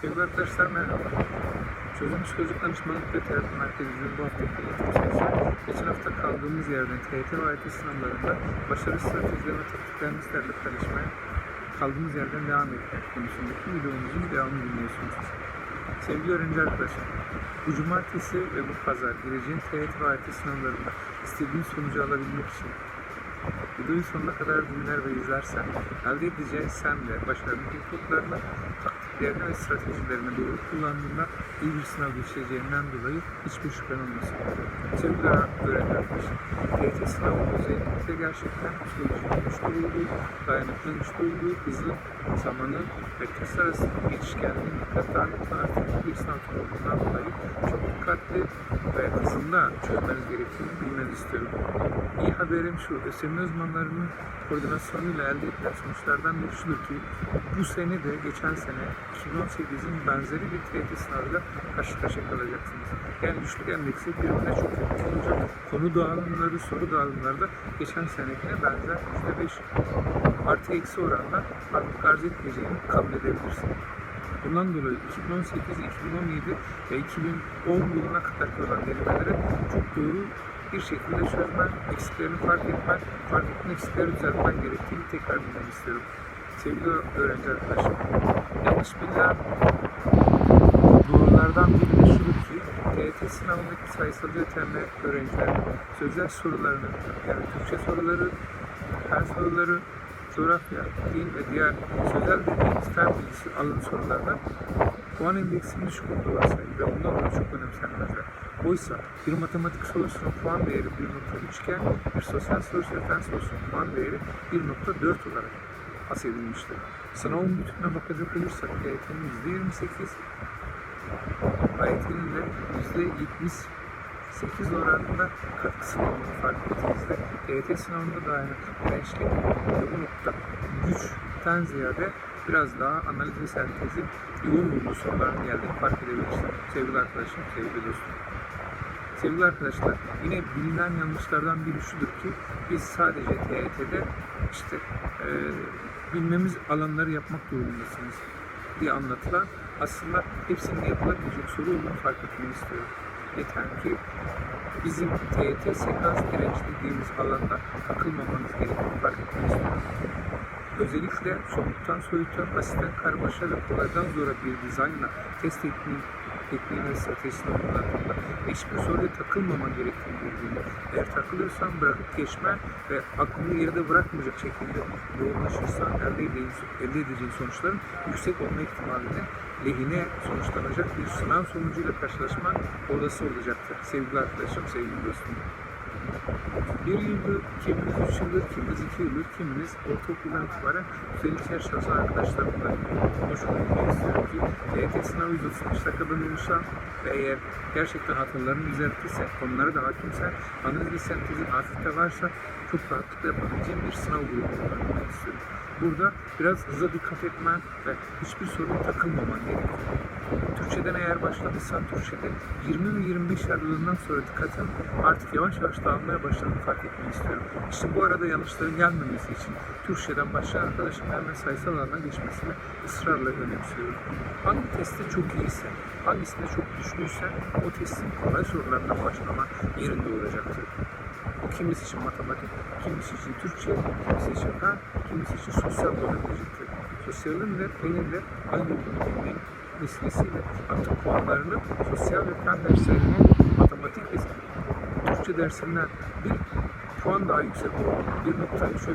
Sevgili arkadaşlar merhaba. Çözülmüş Çocuk Danışmanlık ve Terapi Merkezi'nin bu haftaki eğitim geçen hafta kaldığımız yerden TYT ve AYT sınavlarında başarı stratejileri ve taktiklerini sizlerle paylaşmaya kaldığımız yerden devam etmek konusundaki videomuzun devamını dinliyorsunuz. Sevgili öğrenci arkadaşlar, bu cumartesi ve bu pazar gireceğin TYT ve AYT sınavlarında istediğin sonucu alabilmek için Videoyu sonuna kadar dinler ve izlersen elde edeceğin sen de başarının ilkoklarını, taktiklerini ve stratejilerini doğru kullandığında iyi bir sınav geçireceğinden dolayı hiçbir şüphen olmasın. Sevgili öğrenci arkadaşlar, TYT sınavı özellikle gerçekten psikolojinin güçlü olduğu, dayanıklılığın güçlü olduğu, hızlı zamanı ve test arasında geçişkenliğin dikkat dağınıklığı artık bir sınav türü olduğundan dolayı çok dikkatli ve hızında çözmeniz gerektiğini bilmenizi istiyorum. İyi haberim şu, ÖSYM uzmanlarının koordinasyonuyla elde edilen sonuçlardan biri şudur ki bu sene de geçen sene 2018'in benzeri bir TYT sınavıyla karşı karşıya kalacaksınız. Yani güçlük endeksi birbirine çok yakın olacak. Konu dağılımları, soru dağılımları da geçen senekine benzer %5 artı eksi oranla farklılık arz etmeyeceğini kabul edebilirsiniz. Bundan dolayı 2018, 2017 ve 2010 yılına kadar olan denemelere çok doğru bir şekilde çözmen, eksiklerini fark etmen, fark ettiğin eksikleri düzeltmen gerektiğini tekrar bilmeni istiyorum. Sevgili öğrenci arkadaşlar, yanlış bilinen doğrulardan biri de şudur ki, TYT sınavındaki sayısal yeterli öğrencilerin sözel sorularını, yani Türkçe soruları, fen soruları, coğrafya, din ve diğer sözel dediğimiz fen bilgisi alan sorulardan puan endeksinin düşük olduğu varsayılır ve bundan dolayı çok önemsenmezler. Oysa bir matematik sorusunun puan değeri 1.3 iken bir sosyal sorusu ve fen sorusunun puan değeri 1.4 olarak bahsedilmiştir. Sınavın bütününe bakacak olursak TYT'nin %28, De %78 oranında katkısı olduğunu fark ettiğimizde TYT sınavında dayanıklı dirençli ve bu nokta güçten ziyade biraz daha analiz ve sentezi yoğun olduğu soruların geldiğini fark edebilirsiniz. Sevgili arkadaşım, sevgili dostum. Sevgili arkadaşlar, yine bilinen yanlışlardan biri şudur ki biz sadece TYT'de işte e, bilmemiz alanları yapmak durumundasınız diye anlatılan aslında hepsinin yapılabilecek soru olduğunu fark etmeni istiyorum. Yeter ki bizim TYT sekans direnç dediğimiz alanda takılmamanız gerektiğini fark etmeni istiyorum. Özellikle somuttan soyuta, basitten karmaşa ve kolaydan zora bir dizaynla test tekniği tekniği ve stratejisini kullandığında hiçbir soruya takılmaman gerektiğini bildiğinde eğer takılırsan bırakıp geçme ve aklını geride bırakmayacak şekilde yoğunlaşırsan elde edeceğin, elde edeceğin sonuçların yüksek olma ihtimalinin lehine sonuçlanacak bir sınav sonucuyla karşılaşman olası olacaktır. Sevgili arkadaşım, sevgili dostum. Bir yıldır, kiminiz üç yıldır, kiminiz iki yıldır, kiminiz ortaokuldan itibaren güzellik çalışan arkadaşlarımla konuşmak istiyorum ki TYT sınavı 135 dakikadan oluşan ve eğer gerçekten hatalarını düzeltirse, konulara da hakimsen, analiz ve sentezin hafif varsa çok rahatlıkla yapabileceğin bir sınav grubu olmak istiyorum. Burada biraz hıza dikkat etmen ve hiçbir sorun takılmaman gerekiyor. Türkçeden eğer başladıysan Türkçede 20 ve 25 aralığından sonra dikkatin artık yavaş yavaş dağılmaya başladığını fark etmeni istiyorum. İşte bu arada yanlışların gelmemesi için Türkçeden başlayan arkadaşım hemen sayısal alana geçmesini ısrarla önemsiyorum. Hangi testte çok iyiyse, hangisinde çok güçlüyse o testin kolay sorularından başlaman yerinde olacaktır. Kimisi için matematik, kimisi için Türkçe, kimisi için fen, kimisi için sosyal olabilecektir. Sosyalin de benim de aynı bilmenin vesilesiyle artık puanlarını sosyal ve fen derslerine matematik ve Türkçe dersinden bir puan daha yüksek olduğunu, 1.3 ve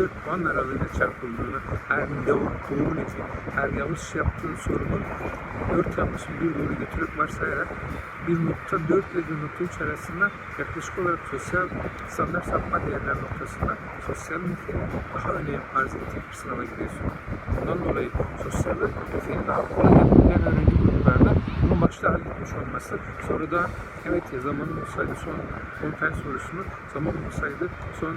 1.4 puan aralığıyla çarpıldığını, her doğru, doğru neti, her yanlış yaptığın sorunun 4 yanlışın bir doğru getirip varsayarak 1.4 ve 1.3 arasında yaklaşık olarak sosyal standart sapma değerler noktasında sosyal niteliği daha önem arz ettiği bir sınava giriyorsun. Bundan dolayı daha kolay yapabilen öğrenci gruplarında bunun başta halletmiş olması sonra da evet ya zamanın olsaydı son 10 fen sorusunu zaman olsaydı son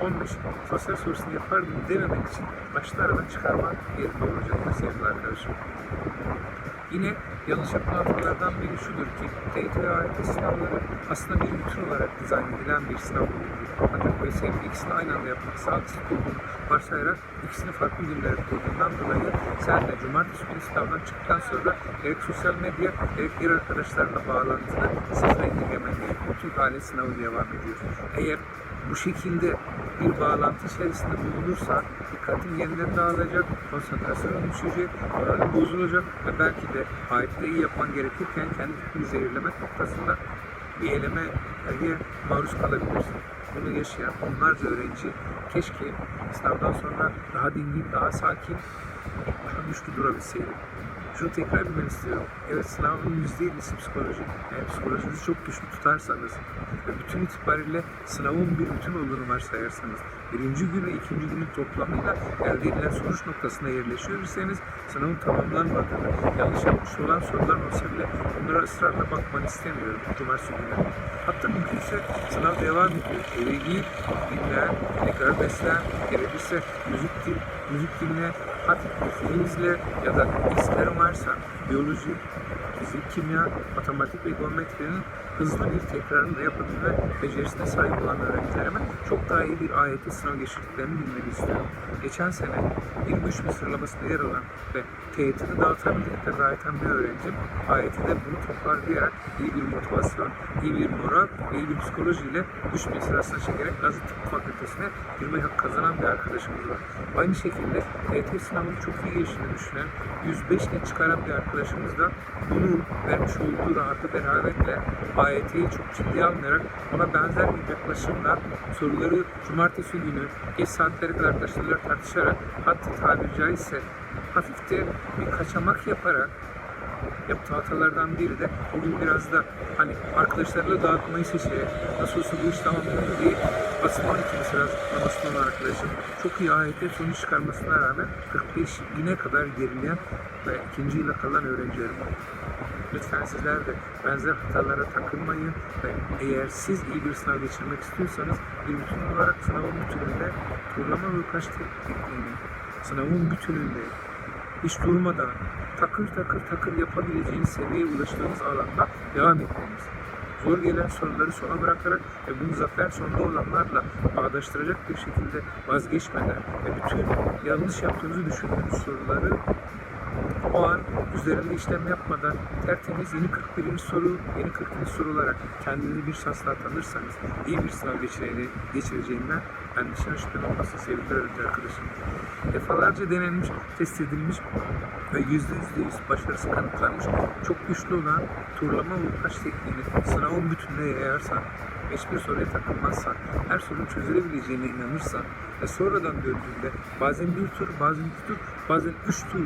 15 sosyal sorusunu yapardım dememek için başta aradan çıkarma yerinde olacaktır sevgili arkadaşım. Yine yanlış yapılan hatalardan biri şudur ki TYT ve AYT sınavları aslında bir bütün olarak dizayn edilen bir sınav grubudur. Ancak ÖSYM ikisini aynı anda yapmak sağlıksız olduğunu varsayarak ikisini farklı günlere koyduğundan dolayı sen de cumartesi günü sınavdan çıktıktan sonra gerek sosyal medya gerek diğer arkadaşlarla bağlantını sıfıra indirgemen gerekiyor. Türk aile sınavı devam ediyor. Eğer bu şekilde bir bağlantı içerisinde bulunursa dikkatin yeniden dağılacak, konsantrasyonun düşecek, moralin bozulacak ve belki de ayette iyi yapman gerekirken kendi zehirlemek noktasında bir eleme maruz kalabilirsin. Bunu yaşayan onlarca öğrenci keşke sınavdan sonra daha dingin, daha sakin, daha güçlü durabilseydi. Şunu tekrar bilmeni istiyorum. Evet sınavın %50'si psikoloji. Eğer psikolojinizi çok güçlü tutarsanız ve bütün itibariyle sınavın bir bütün olduğunu varsayarsanız birinci gün ve ikinci günün toplamıyla elde edilen sonuç noktasına yerleşiyor iseniz sınavın tamamlanmadığını, yanlış yapmış olan sorular olsa bile bunlara ısrarla bakmanı istemiyorum cumartesi günü. Hatta mümkünse sınav devam ediyor. Eve git, dinlen, tekrar beslen, gerekirse müzik din, müzik dinle, hafif bir film izle ya da derslerin varsa biyoloji, fizik, kimya, matematik ve geometrinin hızlı bir tekrarını da yapabilme becerisine sahip olan öğrencilerime çok daha iyi bir AYT sınav geçirdiklerini bilmeni istiyorum. Geçen sene bir güç bir sıralamasında yer alan ve TYT'de dağıtabildiğinde zaten bir öğrencim AYT'de bunu toparlayarak iyi bir motivasyon, iyi bir moral iyi bir psikolojiyle güç bir sırasına çekerek Gazi Tıp Fakültesine girme hakkı kazanan bir arkadaşımız var. Aynı şekilde TYT sınavını çok iyi geçtiğini düşünen 105 net çıkaran bir arkadaşımız da bunu vermiş olduğu rahatı beraberle AYT'yi çok ciddiye almayarak ona benzer bir yaklaşımla soruları cumartesi günü geç saatlere kadar arkadaşlarla tartışarak hatta tabiri caizse hafifte bir kaçamak yaparak yaptığı hatalardan biri de bugün biraz da hani arkadaşlarla dağıtmayı seçerek nasıl olsa bu iş tamamlanır diye basın 12 mesela zıplamasından olan arkadaşım çok iyi AYT sonuç çıkarmasına rağmen 45 yine kadar gerileyen ve ikinci yıla kalan öğrencilerim var. Lütfen sizler de benzer hatalara takılmayın ve eğer siz iyi bir sınav geçirmek istiyorsanız bir bütün olarak sınavın bütününde turlama ve kaç tekniğini sınavın bütününde hiç durmadan takır takır takır yapabileceğiniz seviyeye ulaştığınız alanda devam etmeniz. Zor gelen soruları sona bırakarak ve bunu zafer sonunda olanlarla bağdaştıracak bir şekilde vazgeçmeden ve bütün yanlış yaptığınızı düşündüğünüz soruları o an üzerinde işlem yapmadan tertemiz yeni 41. soru, yeni 40. soru olarak kendinizi bir şansla tanırsanız iyi bir sınav geçireceğini, geçireceğinden endişen şüphen olmasın sevgili öğrenci arkadaşım. Defalarca denenmiş, test edilmiş ve yüzde yüzde yüz başarısı kanıtlanmış çok güçlü olan turlama ve kaç tekniğini sınavın bütününe yayarsan hiçbir soruya takılmazsan, her sorunun çözülebileceğine inanırsan ve sonradan döndüğünde bazen bir tur, bazen iki tur, bazen üç tur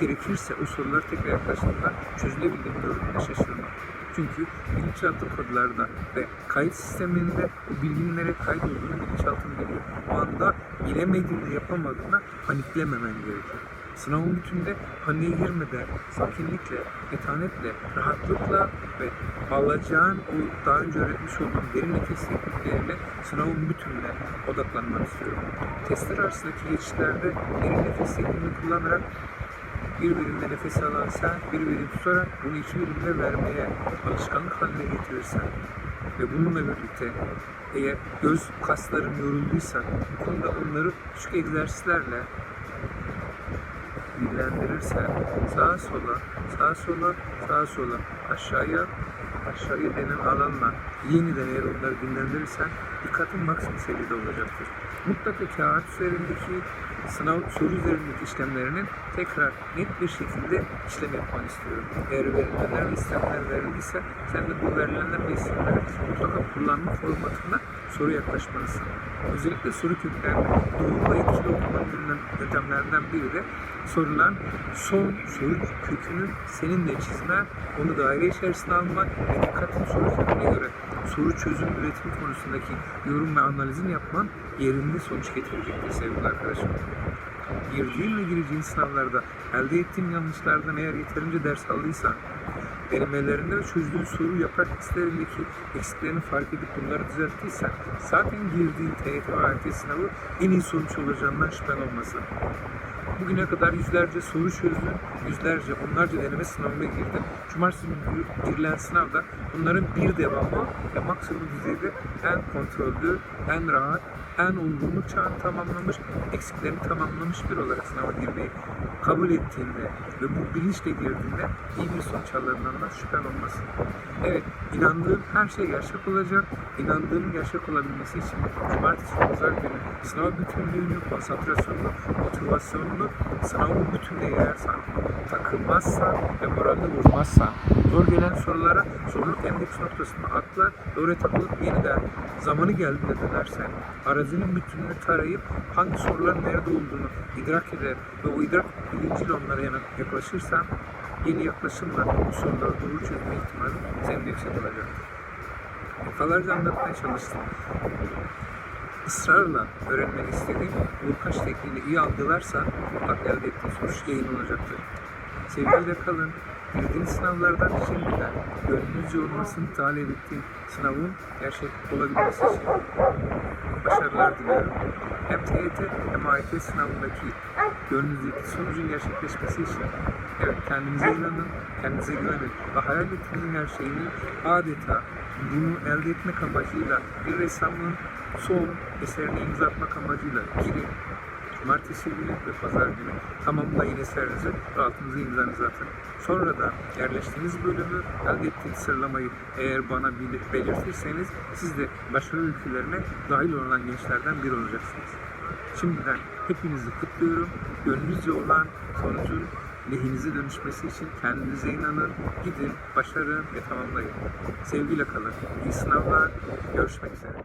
gerekirse o sorular tekrar yaklaştığında çözülebildiğini gördüğünde şaşırma. Çünkü bilinçaltı kodlarda ve kayıt sisteminde o bilginin nereye kaydolduğunu bilinçaltın biliyor. O anda bilemediğinde yapamadığında paniklememen gerekiyor. Sınavın bütünde paniğe girmeden, sakinlikle, metanetle, rahatlıkla ve alacağın o daha önce öğretmiş olduğum derin nefes tekniklerine sınavın bütününe odaklanmanı istiyorum. Testler arasındaki geçişlerde derin nefes tekniğini kullanarak bir nefes alan sen, bir birim tutarak bunu iki birimde vermeye alışkanlık haline getirirsen ve bununla birlikte eğer göz kasların yorulduysa bu konuda onları küçük egzersizlerle dillendirirsen sağa sola, sağa sola, sağa sola, aşağıya, aşağıya denen alanla yeniden eğer onları dinlendirirsen dikkatin maksimum seviyede olacaktır. Mutlaka kağıt üzerindeki sınav soru üzerindeki işlemlerinin tekrar net bir şekilde işlem yapmanı istiyorum. Eğer verilenler ve istemler verildiyse sen de bu verilenler ve istemleri mutlaka kullanma formatında soru yaklaşmalısın. Özellikle soru köklerinde etkili okumanın bilinen yöntemlerden biri de sorulan son soru kökünü seninle çizmen, onu daire içerisine almak ve dikkatin soru köküne göre soru çözüm üretimi konusundaki yorum ve analizini yapman yerinde sonuç getirecektir sevgili arkadaşım. Girdiğin ve gireceğin sınavlarda elde ettiğin yanlışlardan eğer yeterince ders aldıysan, denemelerinde ve çözdüğün soru yaprak listelerindeki eksiklerini fark edip bunları düzelttiysen, zaten girdiğin TYT ve AYT sınavı en iyi sonuç olacağından şüphen olmasın. Bugüne kadar yüzlerce soru çözdün, yüzlerce, onlarca deneme sınavına girdin. Cumartesi günü girilen sınavda bunların bir devamı ve maksimum düzeyde en kontrollü, en rahat, en olgunluk çağını tamamlamış, eksiklerini tamamlamış bir olarak sınava girmeyi kabul ettiğinde ve bu bilinçle girdiğinde iyi bir sonuç alacağından şüphen olmasın. Evet, inandığım her şey gerçek olacak. İnandığım gerçek olabilmesi için cumartesi pazar günü sınav bütünlüğünü, konsantrasyonunu, motivasyonunu sınavın bütününe yayarsan, takılmazsan ve moralini bozmazsan, zor gelen sorulara sorunun endeks noktasına atlar ve oraya takılıp yeniden zamanı geldiğinde dönersen, arazinin bütününü tarayıp hangi soruların nerede olduğunu idrak eder ve o idrak bilinciyle onlara yaklaşırsan, yeni yaklaşımla bu soruları doğru çözme ihtimali senin yüksek olacaktır. Defalarca anlatmaya çalıştım. Israrla öğrenmeni istediğim Burkaç tekniğini iyi algılarsan mutlak elde ettiğin sonuç yayın olacaktır. Sevgiyle kalın. Girdiğiniz sınavlardan şimdiden gönlünüzce olmasını talep ettiğim sınavın gerçek olabilmesi için başarılar diliyorum. Hem TYT hem AYT sınavındaki gönlünüzdeki sonucun gerçekleşmesi için evet kendinize inanın, kendinize güvenin ve hayal ettiğiniz her şeyini adeta bunu elde etmek amacıyla bir ressamın son eserini imza amacıyla girin. Cumartesi günü ve pazar günü tamamlayın eserinizi ve altınıza imzanızı atın. Sonra da yerleştiğiniz bölümü, elde ettiğiniz sıralamayı eğer bana belirtirseniz siz de başarı ülkelerine dahil olan gençlerden biri olacaksınız. Şimdiden hepinizi kutluyorum. Gönlünüzce olan sonucun lehinize dönüşmesi için kendinize inanın, gidin, başarın ve tamamlayın. Sevgiyle kalın. İyi sınavlar. Görüşmek üzere.